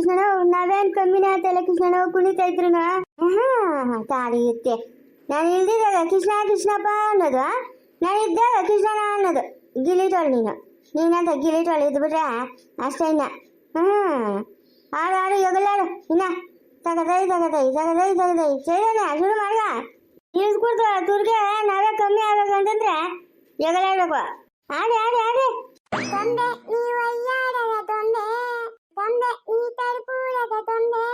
ಕೃಷ್ಣಣ್ಣ ನಾವೇನ್ ಕಮ್ಮಿನ ಆಯ್ತಲ್ಲ ಕೃಷ್ಣಣ್ಣ ಕುಣಿತಾ ಇದ್ರು ತಾಳಿ ನಾನು ಇಲ್ದಿದ್ದಾಗ ಕೃಷ್ಣ, ಕೃಷ್ಣಪ್ಪ ಅನ್ನೋದು ನಾನು ಇದ್ದಾಗ ಕೃಷ್ಣ ಅನ್ನೋದು. ಗಿಲಿಟೋಳು ನೀನು. ನೀನಂತ ಗಿಲಿಟೋಳು ಇದ್ಬಿಟ್ರೆ ಅಷ್ಟೇ ಇನ್ನ. ಹ್ಮ್ ಆಡು ಯೋಗಲಾಡು. ಇನ್ನ. ತಗದೈ ತಗದೈ ತಗದೈ ತಗದೈ. ಸೇರೋಣ ಶುರು ಮಾಡ್ದ ಇಳಿಸ್ಕೊಡ್ತು ತುರ್ಗೆ ನಾವೇ ಕಮ್ಮಿ ಆಗ್ಬೇಕಂತಂದ್ರೆ ಯೋಗಲಾಡ್ಬೇಕು. ಆಡಿ ಆಡಿ ಆಡಿ ತೊಂದೆ ತೊಂದೆ ನೀ ತರ್ಪೂಳದ ತೊಂದೆ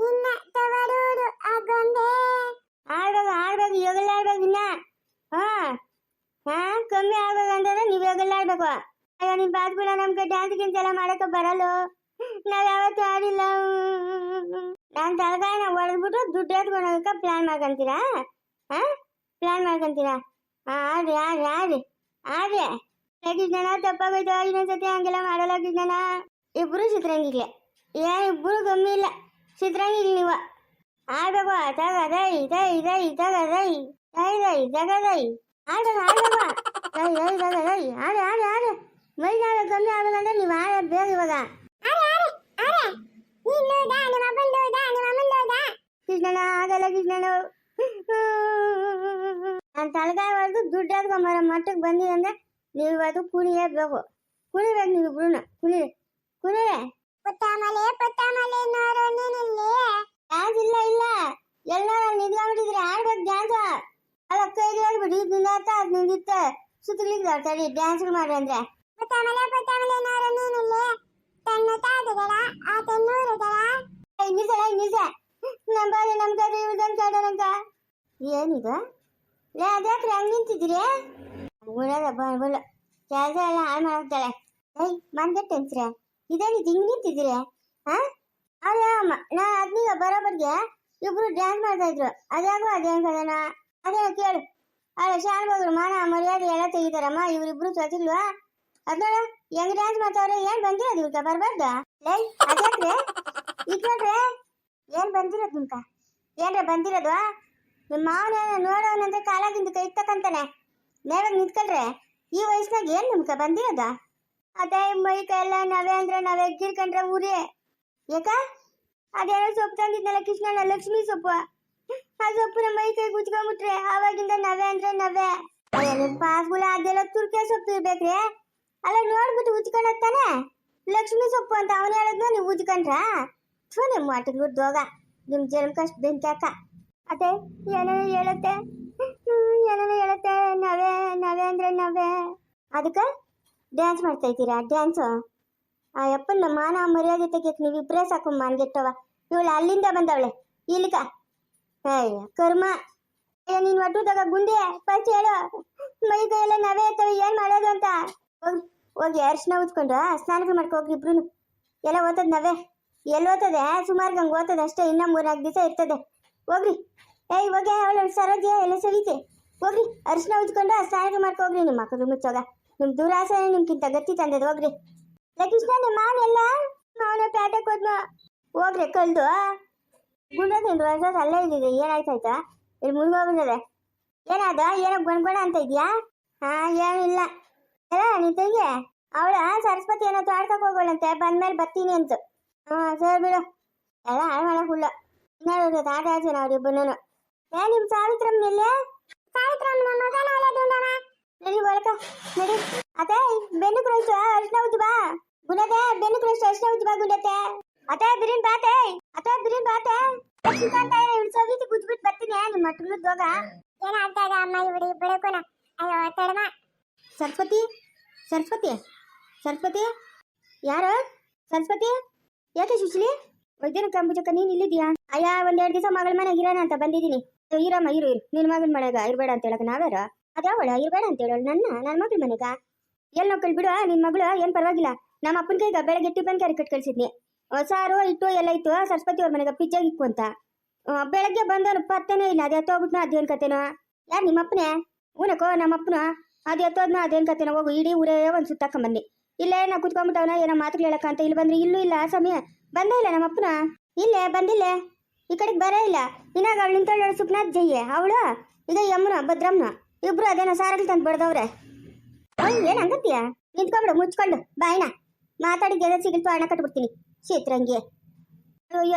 ನಿನ್ನ ತವರೂರು ಆಗೊಂದೆ ಆಡ್ಬೇಕು ಆಡ್ಬೇಕು ಯೋಗಲ್ ಆಡ್ಬೇಕು ಇನ್ನ ಹಾ ಹಾ, ಕಮ್ಮಿ ಆಗ್ಬೇಕು ಅಂತಂದ್ರೆ ನೀವ್ ಯೋಗಲ್ ಆಡ್ಬೇಕು ಅಯ್ಯೋ ನಿಮ್ ಬಾದ್ಗುಳ ನಮ್ಗೆ ಡ್ಯಾನ್ಸ್ ಗಿನ್ಸ್ ಎಲ್ಲ ಮಾಡಕ್ಕೆ ಬರಲ್ಲ. ನಾವ್ ಯಾವತ್ತೂ ಆಡಿಲ್ಲ ನಾನ್ ತಲಕಾಯಿನ ಹೊಡೆದ್ಬಿಟ್ಟು ದುಡ್ಡು ಎತ್ಕೊಂಡೋಗಕ್ಕೆ ಪ್ಲಾನ್ ಮಾಡ್ಕೊಂತೀರಾ? ಹಾ ಪ್ಲಾನ್ ಮಾಡ್ಕೊಂತೀರಾ? ಹಾ ಆಡ್ರಿ ಆಡ್ರಿ ಆಡ್ರಿ ಆಡ್ರಿ ಏ ಕೃಷ್ಣಣ್ಣ ತಪ್ಪಾಗೋಯ್ತು. ಇನ್ನೊಂದ್ಸತಿ ಹಂಗೆಲ್ಲ ಮಾಡಲ್ಲ ಕೃಷ್ಣಣ್ಣ ಇಬ್ರು ಚಿತ್ರಂಗಿಗ್ಲೆ ಏನ್ ಇಬ್ರು ಕಮ್ಮಿ ಇಲ್ಲ. ಚಿತ್ರಂಗಿಲ್ಲ ನೀವ. ಆಡ್ಬೇಕು ತಗ ದೈ ಇದ ದೈ ತಗ ದೈ ದೈ ದೈ ತಗ ಆಡ ಆಡ ಆಡ್ಬೇಕು ಆಡು ಆಡು ಆಡು. ಮೈ ನಾಳೆ ಕಮ್ಮಿ ಆಗ್ಬೇಕಂದ್ರೆ ನೀವು ಆಡ ಬೇಗ ಇವಾಗ ಕೃಷ್ಣಣ್ಣ ಆಗಲ್ಲ ಕೃಷ್ಣಣ್ಣ ನಾನು ತಲೆಕಾಯಿ ಹೊಡೆದು ದುಡ್ಡು ಎತ್ಕೊಂಬರೋ ಮಟ್ಟಕ್ಕೆ ಬಂದಿದೆ ಅಂದ್ರೆ ನೀವು ಬೇಕು ಕುಣಿಯಬೇಕು. ಕುಣಿಬೇಕು ನೀವು ಇಬ್ರು ಕುಣಿ. ಕುಣಿರೆ ಪುತ್ತಮಲೆ ಪುತ್ತಮಲೆ ನೋರು ನೀನಿಲ್ಲಿ. ಡ್ಯಾನ್ಸ್ ಇಲ್ಲ ಇಲ್ಲ. ಎಲ್ಲ ನಿಂತ್ಕೊಂಡ್ಬಿಟ್ಟಿದ್ರೆ ಆಡ್ಬೇಕು ಡ್ಯಾನ್ಸ್? ಅಲ್ಲ ಕೈ ಹೇಳ್ಬಿಟ್ಟು ಇದರಿಂದ ಆತ ಅದ್ ನಿಂದಿತ್ತೆ ಸುತ್ತಲಿಕ್ಕೆ ತಡಿ. ಡ್ಯಾನ್ಸ್ ಮಾಡಿ ಅಂದ್ರೆ. ಪುತ್ತಮಲೆ ನೋರು ನೀನಿಲ್ಲಿ. ತನ್ನ ತಾತಗಳ ಆ ತನ್ನೂರುಗಳ ಇನ್ನಿಸಲ ಇನ್ನಿಸ ನಮ್ಮ ಬಾರಿ ನಮ್ಮ ಕಡೆ ಇವ್ರದನ್ ಕಾಡೋಣಂಕ ಏನಿದು? ಲೇ ಅದ್ಯಾಕ್ರೆ ಹಂಗ್ ನಿಂತಿದ್ದೀರಿ? ಉಳದ ಬಲ್ಲ ಕೆಲಸ ಎಲ್ಲ ಹಾಳು ಮಾಡ್ತಾಳೆ ಏಯ್ ಮಂದಟ್ಟು ಅನ್ಸ್ರೆ ಇದೇನಿದು ಹಿಂಗ್ ನಿಂತಿದ್ದೀರಿ? ಅಲ್ಲ ನಾ ಅದ್ನೀಗ ಬರೋಬರ್ಗೆ ಇಬ್ರು ಡ್ಯಾನ್ಸ್ ಮಾಡ್ತಾ ಇದ್ರು. ಅದ್ಯಾಗೋ ಅದೇನ್ ಕದನ ಅದೇ ಕೇಳು. ಅಲ್ಲ ಶಾನ್ ಹೋಗ್ರು ಮಾನ, ಮರ್ಯಾದೆ ಎಲ್ಲ ತೆಗಿತಾರಮ್ಮ. ಇವ್ರಿಬ್ರು ಸ್ವತಿಲ್ವಾ ಅದ್ ನೋಡು ಹೆಂಗ್ ಡ್ಯಾನ್ಸ್ ಮಾಡ್ತಾವ್ರೆ? ಏನ್ ಬಂದಿರೋದು ಇವ್ಕ ಬರ್ಬಾರ್ದ? ಲೈ ಅದ್ಯಾಕ್ರೆ ಇಟ್ಕೊಟ್ರೆ ಏನ್ ಬಂದಿರೋದು ನಿಮ್ಕ ಏನ್ರ ಬಂದಿರೋದು? ನಿಮ್ಮ ಮಾವನ ನೋಡೋನಂದ್ರೆ ಕಾಲಾಗಿಂದ ಕೈ ತಕ್ಕಂತಾನೆ ನೇರಾಗ ನಿಂತ್ಕೊಳ್ರೆ. ಈ ವಯಸ್ಸಿನಾಗ ಏನ್ ನಿಮ್ಕ ಬಂದಿರೋದ? ಅದೇ ಮೈ ಕೈಯೆಲ್ಲ ನಾವೇ ಅಂದ್ರೆ ನಾವೇ ಗಿರ್ಕೊಂಡ್ರೆ ಊರೇ. ಯಾಕ? ಅದೇನೋ ಸೊಪ್ಪು ತಂದಿದ್ನಲ್ಲ ಕೃಷ್ಣನ ಲಕ್ಷ್ಮಿ ಸೊಪ್ಪು. ಆ ಸೊಪ್ಪುನ ಮೈ ಕೈ ಗುಚ್ಕೊಂಡ್ಬಿಟ್ರೆ ಆವಾಗಿಂದ ನವೆ ಅಂದ್ರೆ ನವೆ. ಪಾಸ್ಗುಳ ಅದೆಲ್ಲ ತುರ್ಕೆ ಸೊಪ್ಪು ಇರ್ಬೇಕ್ರಿ. ಅಲ್ಲ, ನೋಡ್ಬಿಟ್ಟು ಉಜ್ಕೊಂಡೋಗ್ತಾನೆ ಲಕ್ಷ್ಮಿ ಸೊಪ್ಪು ಅಂತ ಅವನು ಹೇಳಿದ್ನ ನೀವು ಉಜ್ಕೊಂಡ್ರ? ಥೂ ನಿಮ್ಮ ಮಾಟಿಗೆ ಹೋಗ ನಿಮ್ಮ ಜನ್ಮಕ್ಕಷ್ಟು ಬೆಂಕಿ ಹಾಕ. ಅದೇ, ಏನೇನೋ ಹೇಳುತ್ತೆ. ಏನೇನೋ ಹೇಳುತ್ತೆ. ನವೆ ನವೆ ಅಂದ್ರೆ ನವೆ. ಅದಕ್ಕೆ ಡ್ಯಾನ್ಸ್ ಮಾಡ್ತಾ ಇದ್ದೀರಾ? ಡ್ಯಾನ್ಸು ಆ ಅಪ್ಪನ ಮಾನ ಮರ್ಯಾದೆ ತೆಗಿಯಕ್ಕೆ ನೀವು ಇಬ್ಬರೇ ಸಾಕು ಮಾನ್ಗೆಟ್ಟವ ಇವಳು ಅಲ್ಲಿಂದ ಬಂದವಳೆ. ಇಲ್ಲಿಕ. ಅಯ್ಯ ಕರ್ಮ. ಅಯ್ಯ ನೀನು ಒಟ್ಟುದಾಗ ಗುಂಡಿ ಫಸ್ಟ್ ಹೇಳು. ಮೈ ಎಲ್ಲ ನವೆ ಇರ್ತವೆ ಏನು ಮಾಡೋದು ಅಂತ. ಹೋಗಿ ಹೋಗಿ ಅರ್ಶಿನ ಉಜ್ಕೊಂಡು ಸ್ನಾನಕ್ಕೆ ಮಾಡ್ಕೊ ಹೋಗಿ ಇಬ್ರು ಎಲ್ಲ ಓದ್ತದೆ ನಾವೇ. ಎಲ್ಲಿ ಓದ್ತದೆ ಸುಮಾರು ಹಂಗೆ ಓದ್ತದೆ ಅಷ್ಟೇ. ಇನ್ನೂ ಮೂರ್ನಾಲ್ಕು ದಿವಸ ಇರ್ತದೆ. ಹೋಗ್ರಿ. ಏಯ್, ಹೋಗಿ, ಅವಳು ಸರೋಜಿ ಎಲ್ಲ ಸವಿತೆ. ಹೋಗ್ರಿ, ಅರ್ಶನ ಉಜ್ಕೊಂಡು ಸ್ನಾನ ಮಾಡ್ಕೋಗ್ರಿ ನಿಮ್ಮ ಮಕ್ಕಳು ಮುಚ್ಚೋಗ. ನಿಮ್ಮ ದುರಾಸೆ ನಿಮ್ಗಿಂತ ಗತಿ ತಂದದ ಹೋಗ್ರಿ. ಲೇ ಕೃಷ್ಣ ನಿಮ್ಮ ಮಾವನ ಎಲ್ಲ? ಮಾವನ ಪ್ಯಾಟೆ ಹೋದ್ನ ಹೋಗ್ರಿ ಕಲ್ದು ಗುಂಡ ತಿಂದ್ರು ವರ್ಷ ಅಲ್ಲೇ ಇದ್ದಿದೆ ಏನಾಯ್ತಾಯ್ತಾ ಇಲ್ಲಿ ಮುಳುಗೋಗ್ಬಿಟ್ಟಿದೆ ಏನಾದ? ಏನೋ ಗೊಣ್ಗೊಣ ಅಂತ ಇದೆಯಾ? ಹಾ, ಏನಿಲ್ಲ. ಅಲ್ಲ ನಿನ್ ತಂಗಿ ಅವಳ ಸರಸ್ವತಿ ಏನೋ ತಾಡ್ಸಕ್ ಹೋಗೋಳಂತೆ, ಬಂದ್ಮೇಲೆ ಬರ್ತೀನಿ ಅಂತ. ಹಾ, ಸರಿ ಬಿಡು. ಎಲ್ಲ ಹಾಳು ಮಾಡಕ್ ಹುಲ್ಲ. ಇನ್ನ ಆಟ ಆಡ್ಸೋಣ ಅವ್ರಿಬ್ಬನೂ ಏ, ನಿಮ್ ಸಾವಿತ್ರಮ್ಮ ಎಲ್ಲೇ ಸಾವಿತ್ರಮ್ಮನ ಮಗನ ಒಲೆದುಂಡವ ನಡಿ ಒಳಕ ನಡಿ. ಅತ್ತೆ ಬೆನ್ನು ಕ್ರೈಸ್ತು ಅರ್ಶನ ಉಜ್ಜು ಬಾ. ಗುಣತೆ ಬೆನ್ನು ಕ್ರೈಸ್ತು ಅರ್ಶನ ಉಜ್ಜು ಬಾ ಗುಣತೆ. ಅತ್ತೆ ಬಿರಿನ್ ಬಾತೆ ಅತ್ತೆ. ಬಿರಿನ್ ಬಾತೆ ಶ್ರೀಕಾಂತ ಇವ್ಳು ಸವಿತಿ ಗುಜ್ಬಿಟ್ಟು ಬರ್ತೀನಿ. ನಿಮ್ಮ ಮಕ್ಕಳು ಹೋಗ. ಏನ ಆಡ್ತಾ ಇದ್ದ ಅಮ್ಮ ಇವರು ಬೆಳಕುನ ಅಯ್ಯೋ ತಡಮ ಸರಸ್ವತಿ ಸರಸ್ವತಿ ಸರಸ್ವತಿ. ಯಾರು? ಸರಸ್ವತಿ ಯಾಕೆ ಸುಶ್ಲಿ? ವೈದ್ಯನ ಕಂಬುಜಕ್ಕ ನೀನ್ ಇಲ್ಲಿದ್ಯಾ ಅಯ್ಯ ಒಂದೆರಡು ದಿವಸ ಮಗಳ ಮನೆಗೆ ಇರೋಣ ಅಂತ ಬಂದಿದ್ದೀನಿ. ಇರಮ್ಮ ಇರು ಇರು. ನಿನ್ನ ಮಗನ ಮನೆಗ ಇರಬೇಡ ಅಂತ ಹೇಳಕ ನಾವ್ಯಾರ? ಅದ್ಯಾವಳ? ಇರ್ಬೇಡ ಅಂತ ಹೇಳೋಳು ನನ್ನ ನನ್ನ ಮಗಳ ಮನೆಗ? ಎಲ್ಲಿ ನೋಡ್ಕೊಳ್ ಬಿಡು ನಿನ್ ಮಗಳು ಏನ್ ಪರವಾಗಿಲ್ಲ. ನಮ್ಮ ಅಪ್ಪನ ಕೈಗ ಬೆಳಗ್ಗೆ ಟಿಫನ್ ಕ್ಯಾರಿ ಕಟ್ ಕಳ್ಸಿದ್ನಿ. ಸಾರು ಇಟ್ಟು ಎಲ್ಲ ಇತ್ತು ಸರಸ್ವತಿ ಅವ್ರ ಮನೆಗೆ ಪಿಜ್ಜಾಗ ಇಕ್ಕು ಅಂತ. ಬೆಳಗ್ಗೆ ಬಂದವನು ಪತ್ತೆನೇ ಇಲ್ಲ, ಅದು ಎತ್ತೋಗ್ಬಿಟ್ನ ಅದೇನ್ ಕತೆನೋ? ಯಾರು ನಿಮ್ಮ ಅಪ್ಪನೇ? ಊನಕೋ ನಮ್ಮ ಅಪ್ಪನ? ಅದು ಎತ್ತೋದ್ನ ಅದೇನ್ ಕತೆನೋ? ಹೋಗು, ಇಡೀ ಊರೇ ಒಂದು ಸುತ್ತಾಕೊಂಬನ್ನಿ ಇಲ್ಲ ನಾ ಕುತ್ಕೊಂಡ್ಬಿಟ್ಟವನ ಏನೋ ಮಾತುಗಳು ಹೇಳಕ್ಕ ಅಂತ, ಇಲ್ಲಿ ಬಂದ್ರೆ ಇಲ್ಲೂ ಇಲ್ಲ ಸಮಯ. ಬಂದೇ ಇಲ್ಲ ನಮ್ಮ ಅಪ್ಪನ? ಇಲ್ಲೇ, ಬಂದಿಲ್ಲ. ಈ ಕಡೆಗೆ ಬರೇ ಇಲ್ಲ. ಇನ್ನಾಗ ಅವಳು ನಿಂತಳು ಸುಪ್ನಾಥ್ ಜಯ್ಯ ಅವಳು? ಈಗ ಯಮ್ಮನ ಭದ್ರಮ್ನ ಇಬ್ರು ಅದೇನೋ ಸಾರಲ್ಲಿ ತಂದು ಬಡ್ದವ್ರೆ. ಏನು ಹಂಗತ್ತೀಯ ನಿಂತ್ಕೊಂಬಿಡು, ಮುಚ್ಕೊಂಡು. ಬಾಯ್ನ ಮಾತಾಡಿ ಗೆದ ಸಿಗಲ್ತು ಹಣ ಕಟ್ಬಿಡ್ತೀನಿ. ಶೀತ್ರಂಗಿ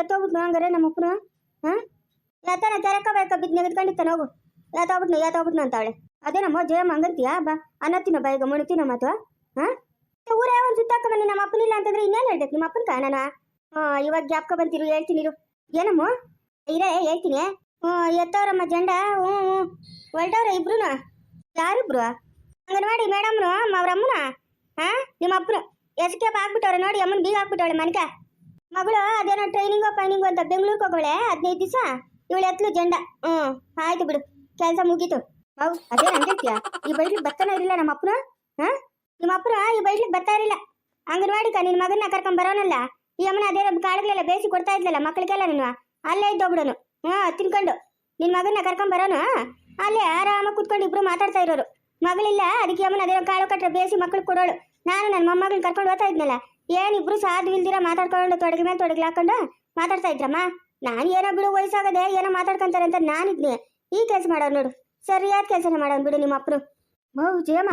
ಎತ್ತೋಗ್ಬಿಟ್ನು ಹಂಗಾರೆ ನಮ್ಮ ಅಪ್ಪನು ಹಾಂ? ಎತ್ತಾನ ತೆರಕಬೇಕ, ಬಿದ್ದು ನೆಗೆದ್ಕೊಂಡಿತ್ತಾನ ಹೋಗು ಎತ್ತೋಗ್ಬಿಟ್ನು ಎತ್ತೋಗ್ಬಿಟ್ನು ಅಂತಾಳೆ ಅದೇ ನಮ್ಮ ಜಯಮ್ಮ ಹಂಗಂತೀಯ? ಬಾ ಅನ್ನತ್ತಿನ ಬಾಯಿಗ ಮುಣಿತೀನ ಮಾತು ಹಾಂ? ಊರೇ ಒಂದು ಸುತ್ತಾಕ ಬನ್ನಿ ನಮ್ಮ ಅಪ್ಪನಿಲ್ಲ ಅಂತಂದ್ರೆ ಇನ್ನೇನು ಹೇಳ್ಬೇಕು? ನಿಮ್ಮ ಅಪ್ಪನ ಕಾಣನ ಹಾಂ, ಇವಾಗ ಜ್ಞಾಪಕ ಬಂತಿರು, ಹೇಳ್ತೀನಿ ಏನಮ್ಮ? ಇರೇ, ಹೇಳ್ತೀನಿ. ಹ್ಞೂ ಎತ್ತವ್ರಮ್ಮ ಜಂಡ ಹ್ಞೂ ಹ್ಞೂ ಹೊಲ್ಟವ್ರ ಇಬ್ರುನ? ಯಾರಿಬ್ರು? ಅಂಗನವಾಡಿ ಮೇಡಮ್ನು ಅವ್ರ ಅಮ್ಮನ ಹಾಂ ನಿಮ್ಮ ಅಪ್ಪನು ಎಸ್ಕೇಪ್ ಹಾಕ್ಬಿಟ್ಟವ್ರೆ ನೋಡಿ, ಅಮ್ಮನ ಬೀಗ ಹಾಕ್ಬಿಟ್ಟವಳೆ ಮನ್ಕ ಮಗಳು ಅದೇನೋ ಟ್ರೈನಿಂಗು ಪೈನಿಂಗೋ ಅಂತ ಬೆಂಗಳೂರಿಗೆ ಹೋಗೋಳೆ, ಹದಿನೈದು ದಿವಸ? ಇವಳು ಎತ್ಲು ಜಂಡ. ಹ್ಞೂ ಆಯ್ತು ಬಿಡು, ಕೆಲಸ ಮುಗೀತು. ಅವು ಅದೇ ಅಂಗೈತಿಯಾ ಈ ಬೈಟ್ಲಿಗೆ ಬರ್ತಾನೆ ಇರಲಿಲ್ಲ ನಮ್ಮ ಅಪ್ಪನ ಹಾಂ? ನಿಮ್ಮ ಅಪ್ಪನ ಈ ಬೈಟ್ಲಿಗೆ ಬರ್ತಾ ಇರಲಿಲ್ಲ? ಅಂಗನವಾಡಿಕ ನಿನ್ನ ಮಗನ್ನ ಕರ್ಕೊಂಡ್ ಬರೋನಲ್ಲ? ಈ ಅಮ್ಮನ ಅದೇ ಕಾಳುಗಳೆಲ್ಲ ಬೇಯಿಸಿ ಕೊಡ್ತಾ ಇದ್ಲಲ್ಲ ಮಕ್ಕಳಿಗೆಲ್ಲ ನೀನು? ಅಲ್ಲೇ ಇದ್ದೋಗ್ಬಿಡೋನು. ಹ್ಞೂ ತಿನ್ಕೊಂಡು. ನಿನ್ನ ಮಗನ್ನ ಕರ್ಕೊಂಡ್ ಬರೋನು? ಅಲ್ಲೇ ಆರಾಮಾಗಿ ಕುತ್ಕೊಂಡು ಇಬ್ರು ಮಾತಾಡ್ತಾ ಇರೋರು. ಮಗಳಿಲ್ಲ, ಅದಕ್ಕೆ ಅಮ್ಮನ ಅದೇ ಕಾಳು ಕಟ್ಟರೆ ಬೇಸಿ ಮಕ್ಳು ಕೊಡೋಳು. ನಾನು ನನ್ನ ಮೊಮ್ಮಗಳನ್ನ ಕರ್ಕೊಂಡು ಹೋಗ್ತಾ ಇದ್ನಲ್ಲ ಏನಿಬ್ರು ಸಾಧ್ವಿಲ್ದಿರ ಮಾತಾಡ್ಕೊಂಡು ತೊಡಗಿ ಮೇಲೆ ತೊಡಗಿ ಹಾಕೊಂಡು ಮಾತಾಡ್ತಾ ಇದ್ರಮ್ಮ? ನಾನು ಏನೋ ಬಿಡು, ವಯಸ್ಸಾಗದೆ ಏನೋ ಮಾತಾಡ್ಕೊಂತಾರೆ ಅಂತ ನಾನಿದ್ನಿ. ಈ ಕೆಲಸ ಮಾಡೋರು ನೋಡು. ಸರಿಯಾದ ಕೆಲಸನ ಮಾಡೋನ್ ಬಿಡು ನಿಮ್ಮ ಅಪ್ಪನು ಜಯಮ್ಮ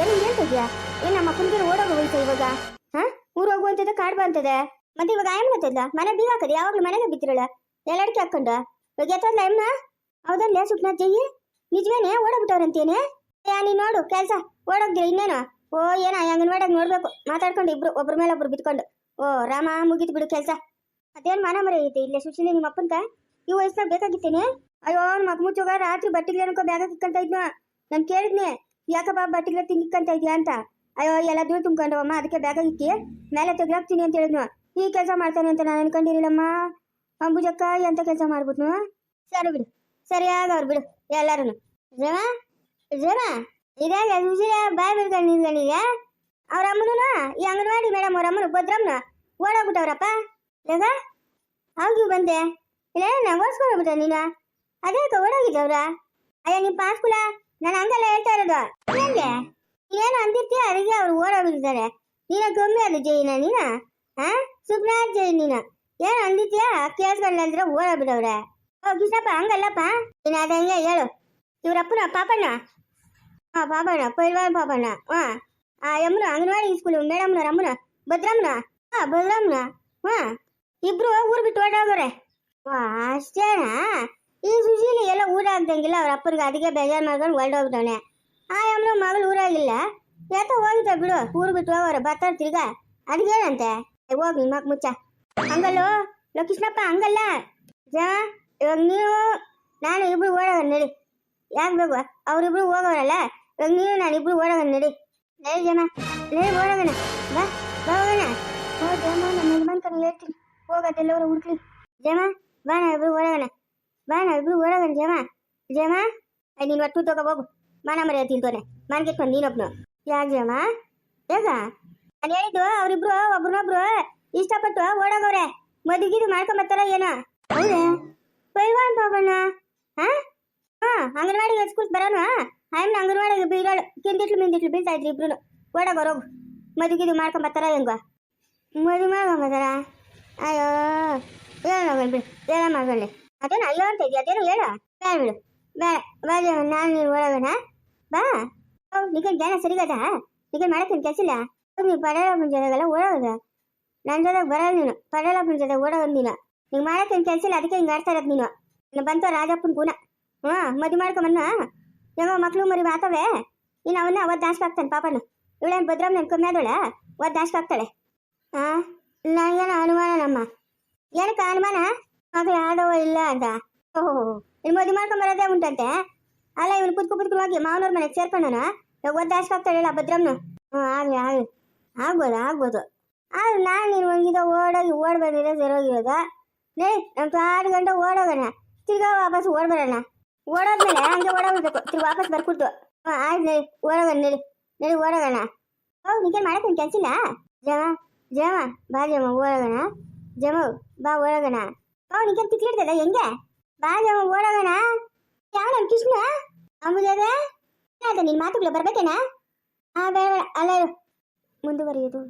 ಏನು ಹೇಳ್ತಿದ್ಯಾ ಏನ್ ನಮ್ಮ ಅಪ್ಪನಿಗೆ ಓಡೋಗ ಹೋಯ್ತ ಇವಾಗ? ಹಾ? ಊರು ಹೋಗು ಅಂತದೆ ಕಾಡು ಬಂತದೆ. ಮತ್ತೆ ಇವಾಗ ಆಯ್ಮ್ ಹತ್ತದ್ಲ ಮನೆ ಬೀಗ ಹಾಕದೆ? ಯಾವಾಗಲೂ ಮನೆಗೆ ಬಿತ್ತಿರಳ ಎಲ್ಲಡಿಕೆ ಹಾಕೊಂಡು ಇವಾಗ ಎತ್ತದ್ಲ ಎಮ್ಮನ ಹೌದಲ್ಲ ಸುಪ್ನ ಜಯ್ಯಿ ನಿಜವೇನೆ? ಓಡೋಗ್ಬಿಟ್ಟವ್ರಂತೇನೆ? ನೀನು ನೋಡು, ಕೆಲಸ. ಓಡೋಗ್ದಿರ ಇನ್ನೇನು? ಓ, ಏನ ಅಂಗನವಾಡಿಯಾಗ ನೋಡ್ಬೇಕು. ಮಾತಾಡ್ಕೊಂಡು ಇಬ್ರು, ಒಬ್ರ ಮೇಲೆ ಒಬ್ರು ಬಿತ್ಕೊಂಡು ಓ, ರಾಮ, ಮುಗೀತು ಬಿಡು ಕೆಲಸ. ಅದೇನು ಮಾನ ಮರ ಐತೆ, ಇಲ್ಲೇ ಸುಶೀಲಿ ನಿಮ್ಮ ಅಪ್ಪನ್ಕ? ಈ ವಯಸ್ಸಾಗ ಬೇಕಾಗಿತ್ತೇನೆ? ಅಯ್ಯೋ ಮಗ ಮುಚ್ಚೋಗ ರಾತ್ರಿ ಬಟ್ಟಿಗೆ ಅನ್ಕೋ ಬ್ಯಾಗ ಇಕ್ಕಂತ ಇದ್ನ? ನಾನು ಕೇಳಿದ್ನೆ, ಯಾಕಪ್ಪ ಬಟ್ಟಿಗೆ ತಿಂಗಿಕ್ಕಂತ ಇದೆಯಾ ಅಂತ? ಅಯ್ಯೋ ಎಲ್ಲದೂ ತುಂಬ್ಕೊಂಡವಮ್ಮ, ಅದಕ್ಕೆ ಬ್ಯಾಗ ಇಕ್ಕಿ ಮೇಲೆ ತೆಗ್ಲಾಕ್ತೀನಿ ಅಂತ ಹೇಳಿದ್ನು? ಈ ಕೆಲಸ ಮಾಡ್ತಾನೆ ಅಂತ ನಾನು ಅನ್ಕೊಂಡಿರಲಿಲ್ಲಮ್ಮ. ಅಂಬುಜಕ್ಕ ಎಂತ ಕೆಲಸ ಮಾಡ್ಬಿಟ್ನು? ಸರಿ ಬಿಡು ಸರಿಯಾಗ ಅವ್ರು ಬಿಡು ಎಲ್ಲರೂ ಜಮ ಜಮ ಇದಾಗ ಬಾಯ್ ಬಿಡ್ಕೊಂಡು ನಿಂತ್ಕೊಂಡಿದ್ಯಾ ಅವ್ರ ಅಮ್ಮನ ಈ ಅಂಗನವಾಡಿ ಮೇಡಮ್ ಅವ್ರ ಅಮ್ಮನು ಭದ್ರಮ್ಮನ? ಓಡೋಗ್ಬಿಟ್ಟವ್ರಪ್ಪ? ಈಗ ಹೋಗಿ ಬಂದೆ. ಇಲ್ಲ ನಾನು ಓಡಿಸ್ಕೊಂಡ್ಬಿಟ್ಟೆ ನೀನು? ಅದೇ ಓಡೋಗಿದ್ದವ್ರ ಅಯ್ಯ ನಿಮ್ಮ ಪಾಸ್ಕುಲ ನಾನು ಹಂಗೆಲ್ಲ ಹೇಳ್ತಾ ಇರೋದು. ಹೆಂಗೆ? ಏನು ಅಂದಿರ್ತೀಯ? ಅದಕ್ಕೆ ಅವ್ರು ಓಡೋಗ್ಬಿಟ್ಟಿದ್ದಾರೆ ನೀನ ಕಮ್ಮಿ ಅದು ಜೈನ ನೀನ? ಹಾ ಸುಪ್ನ ಜೈ ನೀನ? ಏನು ಅಂದಿರ್ತೀಯ ಕೇಳಿಸ್ಕೊಂಡ್ಲ ಅಂದ್ರೆ ಬಿಡವ್ರೆ. ಓ ಕೃಷ್ಣಪ್ಪ ಹಂಗಲ್ಲಪ್ಪ? ನೀನು ಅದ ಹಂಗೆ ಹೇಳು. ಇವ್ರಪ್ಪನ ಪಾಪಣ್ಣ? ಹಾ, ಪಾಪಣ್ಣ, ಪೈಲ್ವಾನ್ ಪಾಪಣ್ಣ. ಹಾ. ಆ ಯಮ್ಮನ ಅಂಗನವಾಡಿ ಸ್ಕೂಲು ಮೇಡಮ್ನ ರಮ್ಮನ ಭದ್ರಮ್ಮನ ಹಾ ಭದ್ರಮ್ಮನ ಹಾ. ಇಬ್ರು ಊರು ಬಿಟ್ಟು ಹೊರಟೋಗವ್ರೆ ವಾ, ಅಷ್ಟೇನಾ? ಈ ಸುಶೀಲಿ ಎಲ್ಲ ಊರಾಗ್ದಂಗಿಲ್ಲ ಅವ್ರ ಅಪ್ಪನಿಗೆ ಅದಕ್ಕೆ ಬೇಜಾರು ಮಾಡ್ಕೊಂಡು ಹೊರಟೋಗ್ಬಿಟ್ಟವನೆ ಆ ಯಮ್ಮನ ಮಗಳು ಊರಾಗಿಲ್ಲ. ಯಾತ ಹೋಗಿದ್ದ ಬಿಡು, ಊರು ಬಿಟ್ಟು ಹೋಗೋರೆ ಬರ್ತಾರೆ ತಿರ್ಗಾ. ಅದಕ್ಕೇನಂತೆ ಹೋಗಿ ನಿಮ್ಮ ಮಕ್ ಮುಚ್ಚ. ಹಂಗಲ್ಲೋ ಲೋ ಕೃಷ್ಣಪ್ಪ ಹಂಗಲ್ಲ ಜಾ ಇವಾಗ ನೀವು ನಾನು ಇಬ್ರು ಓಡೋಗ ನಡಿ ಯಾಕೆ ಬೇಕು ಅವ್ರಿಬ್ರು ಹೋಗೋರಲ್ಲ ಇವಾಗ ನೀವು ನಾನು ಇಬ್ರು ಓಡೋಗ ನಡಿ ನಡಿ ಜನ ನಡಿ ಓಡೋಗಣ ಬಾ ಬಾ ಹೋಗೋಣ ಹೋ ಜಮ ನಮ್ಮ ಯಜಮಾನ್ ಕಡೆ ಹೇಳ್ತೀನಿ ಹೋಗತ್ತೆಲ್ಲವರು ಹುಡ್ಕ್ಲಿ ಜಮ ಬಾ ನಾ ಇಬ್ರು ಓಡೋಗಣ ಬಾ ನಾ ಇಬ್ರು ಓಡೋಗಣ ಜಮ ಜಮ ಐ ನೀನು ಒಟ್ಟು ತಗೋ ಹೋಗು ಮಾನ ಮರ್ಯಾದ ತಿಂತೋನೆ ಮಾನ್ಗೆಟ್ಕೊಂಡು ನೀನೊಬ್ನು ಯಾಕೆ ಜಮ ಯಾಕ ನಾನು ಹೇಳಿದ್ದು ಅವರಿಬ್ರು ಒಬ್ರನ್ನೊಬ್ರು ಇಷ್ಟಪಟ್ಟು ಓಡೋಗವ್ರೆ ಮದುಗಿದು ಮಾಡ್ಕೊಂಬತ್ತಾರ ಏನೋ? ಹೌದೇ? ಪೈಲ್ವಾನ್ ಬಾಬಣ್ಣ ಹಾ? ಹಾ, ಅಂಗನವಾಡಿಗೆ ಹಚ್ಕೊಟ್ ಬರೋಣ ಆಯ್ನ ಅಂಗನವಾಡಿ ಬೀಳೋಳು, ಕಿಂದಿಟ್ಲು ಮಿಂದಿಟ್ಲು ಬೀಳ್ತಾ ಇದ್ರು ಇಬ್ರು ಓಡೋಗೋರು ಮದುಗಿದು ಮಾಡ್ಕೊಂಬತ್ತಾರ ಹೆಂಗೋ? ಮದುವೆ ಮಾಡ್ಕೊಂಬತ್ತಾರ ಅಯ್ಯೋ ಏನೋ ಬಿಡು ಏನ ಮಾಡ್ಕೊಳ್ಳಿ ಅದೇನು ಅಯ್ಯೋ ಅಂತ ಇದೆಯಾ? ಅದೇನು ಹೇಳು. ಬೇಡ ಬಿಡು, ಬೇಡ. ಬಾ ನಾನು ನೀನು ಓಡೋಗೋಣ? ಬಾ. ನಿಗನ್ ಜ್ಞಾನ ಸರಿಗದ? ನಿಗನ್ ಮಾಡಕ್ಕೆ ಕೆಲಸ ಇಲ್ಲ? ನೀವು ಪಡಾಳಪ್ಪನ ಜೊತೆಗೆಲ್ಲ ಓಡೋದ ನನ್ನ ಜೊತೆಗೆ ಬರಲ್ಲ ನೀನು. ಪಡಾಳಪ್ಪನ ಜೊತೆ ಓಡೋದು ನೀನು. ನಿಂಗೆ ಮಾಡಕ್ಕೇನು ಕೆಲಸ ಇಲ್ಲ ಅದಕ್ಕೆ ಹಿಂಗೆ ಆಡ್ತಾ ಇರೋದು ನೀನು. ಇನ್ನು ಬಂತು ರಾಜಪ್ಪನ ಗುಣ ಹಾಂ ಮದುವೆ ಮಾಡ್ಕೊಂಬನ್ನ ಯಾವ ಮಕ್ಕಳು ಮರಿ ಮಾತವೆ. ಇನ್ನು ಅವನ್ನ ಅವತ್ತು ದಾಸ್ಕ ಆಗ್ತಾನೆ ಪಾಪನು. ಇವಳೇನು ಭದ್ರಮ್ಮ ನನ್ನ ಕಮ್ಮಿ ಆದೋಳೆ ದಾಸ್ಕ ಹಾಕ್ತಾಳೆ ಹಾಂ ನನಗೇನು ಅನುಮಾನ ನಮ್ಮ? ಏನಕ್ಕೆ ಅನುಮಾನ? ಮಗಳು ಆಡವ ಇಲ್ಲ ಅಂತ. ಓಹೋ ಇನ್ನು ಮದುವೆ ಮಾಡ್ಕೊಂಬರೋದೇ ಉಂಟಂತೆ? ಅಲ್ಲ, ಇವನು ಪುದ್ಕು ಕುತ್ಕು ಹೋಗಿ ಮಾವನವ್ರ ಮನೆಗೆ ಸೇರ್ಕೊಂಡನ? ಇವಾಗ ಒಂದು ದಾಸ್ಕ ಆಗ್ತಾಳಿಲ್ಲ ಭದ್ರಮ್ಮನು ಹ್ಞೂ ಆಗಲಿ ಆಗಲಿ. ಆಗ್ಬೋದು ಆಗ್ಬೋದು. ಆದ್ರೆ ನಾನು ನೀನು ಹೋಗಿದ್ದ ಓಡೋಗಿ ಓಡ್ ಬಂದಿರೋ ಸರೋಗಿರೋದು ನಡಿ ನಮ್ಮ ಆರು ಗಂಟೆ ಓಡೋಗೋಣ ತಿರ್ಗಾ ವಾಪಸ್ ಓಡ್ ಬರೋಣ ಓಡೋದ್ಮೇಲೆ ಹಂಗೆ ಓಡೋಗ್ಬೇಕು ತಿರ್ಗಿ ವಾಪಸ್ ಬರ್ಕೊಡ್ತು ಹಾಂ ಆಯ್ತು ನಡಿ ಓಡೋಗೋಣ ನಡಿ ನಡಿ ಓಡೋಗೋಣ ಹೌದು ನಿಂಗೆ ಮಾಡಕ್ಕೆ ಕೆಲಸ ಇಲ್ಲ ಜಮ ಜಮ ಬಾ ಜಮ ಓಡೋಗೋಣ ಜಮ ಬಾ ಓಡೋಗೋಣ ಹೌದು ನಿಂಗೆ ತಿಕ್ಲಿಡ್ತದ ಹೆಂಗೆ ಬಾ ಜಮ ಓಡೋಗೋಣ ಯಾವ ನಮ್ಮ ಕೃಷ್ಣ ಅಂಬುದಾದ ನಿನ್ನ ಮಾತುಗಳು ಬರ್ಬೇಕೇನಾ ಹಾಂ ಬೇಡ ಬೇಡ ಅಲ್ಲ ಇರು. ಮುಂದುವರಿಯೋದು